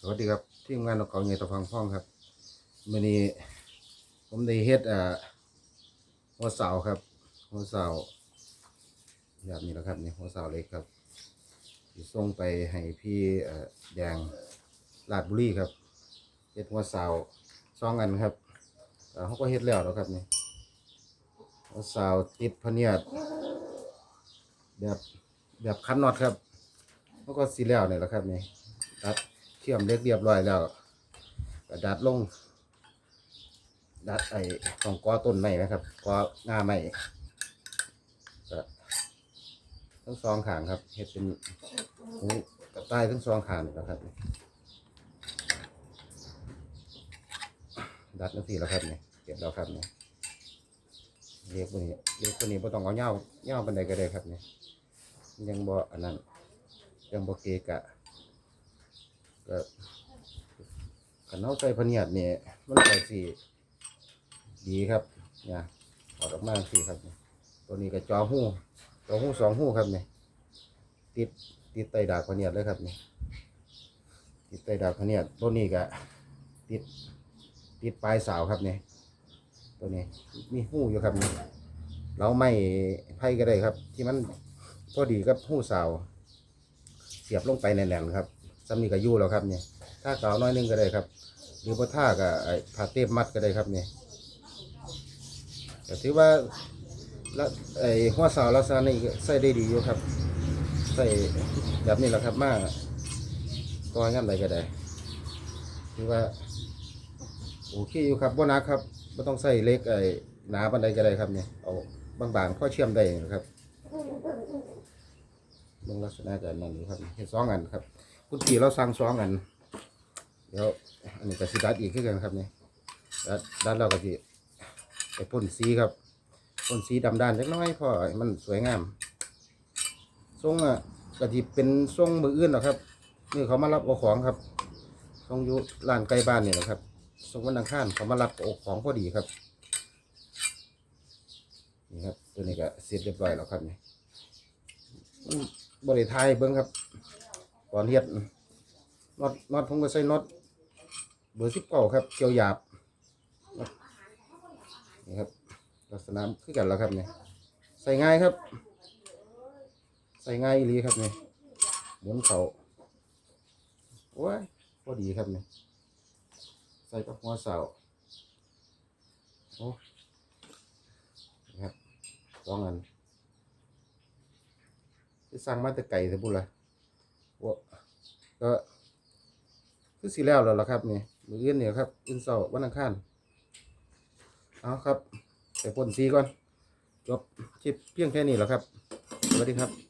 สวัสดีครับทีมงานนกเขาใหญ่ตะพังพ่องครับวันนี้ผมได้เฮ็ดอ่าหัวเสาครับ หัวเสาแบบนี้แล้วครับนี่หัวเสาเล็กครับที่ส่งไปให้พี่อ่อแดงลาดบุรีครับเฮ็ดหัวเสาสองอันครับเอ่อเขาก็เฮ็ดแล้วแล้วครับนี่หัวเสาติดพเนียดแบบแบบคันน็อตครับเขาก็สีแล้วเนี่ยแหละครับนี่ตัด ชื่อมเล็กเรียบร้อยแล้วก็ดัดลงดัดไอ้ของกอต้นไม้นะครับกองาไม้ทั้งสองขางครับเฮ็ดเป็นหูกระต่ายทั้งสองขางนะครับดัดนั่นสิแล้วครับเนี่ยเก็บแล้วครับเนี่ยเรียกตัวนี้เรียกตัวนี้บ่ต้องเอาเงาเงาบันไดก็ได้ครับเนี่ยยังบ่อันนั้นยังบ่เกะกะ ก็ขันเอาใส่พเนียดเนี่ยมันก็สิดีครับเนี่ยออกออกสิครับ ตัวนี้ก็จอหู้จอหู้สองหู้ครับเนี่ยติดติดไตดากพเนียดเลยครับเนี่ยติดไตดากพเนียดตัวนี้ก็ติดติดปลายสาวครับเนี่ยตัวนี้มีหู้อยู่ครับเนี่ยเราไม่ไพ่ก็ได้ครับ ที่มันพอดีกับหู้สาว เสียบลงไปแน่นๆครับ ซ้ำนี่ก็ยู่แล้วครับเนี่ยถ้าเก่าน้อยนึงก็ได้ครับ หรือพอท่าก็ไอ้ผาเทปมัดก็ได้ครับเนี่ยแต่ถือว่าละไอ้หัวสาวลักษณะนี้ใส่ได้ดีอยู่ครับ ใส่แบบนี้แหละครับมาก็งั้นอะไรก็ได้ถือว่าโอเคอยู่ครับบ่หนักครับไม่ต้องใส่เล็กไอ้หนาปันใดก็ได้ครับเนี่ยเอาบางๆพอเชื่อมได้นะครับเบิ่งลักษณะกันนั่นครับเห็นสองอันครับ คุณพี่เราสั่งสองอัน เดี๋ยว อันนี้ก็สิดัดอีกคือกันครับเนี่ยดัดดัดเราก็สิไปพ่นสีครับพ่นสีดำด้านเล็กน้อยพอมันสวยงามทรงอะก็สิเป็นทรงมืออื่นหรอกครับนี่เขามารับเอาของครับทรงอยู่ร้านใกล้บ้านนี่แหละครับทรงวันอังคารเขามารับเอาของพอดีครับนี่ครับตัวนี้ก็เสร็จเรียบร้อยแล้วครับนี่มันบริทายเบิ้งครับ ตอนเฮ็ดน็อตน็อตผมก็ใส่น็อตเบอร์สิบเก้าครับ เกี่ยวหยาบนี่ครับลักษณะคือกันแล้วครับเนี่ยใส่ง่ายครับ ใส่ง่ายอีลีครับเนี่ยหมุนเขาโอ้ยพอดีครับเนี่ยใส่กับหัวเสาโอ้นี่ครับสองอันที่สั่งมาแต่ไก่เถอะบุญละว่ ก็คือสีแล้วแล้วล่ะครับนี่มืออื่นเนี่ยครับอื่นเสาร์วันอังคารเอาครับไปพ่นสีก่อน จบคลิปเพียงแค่นี้แหละครับ สวัสดีครับ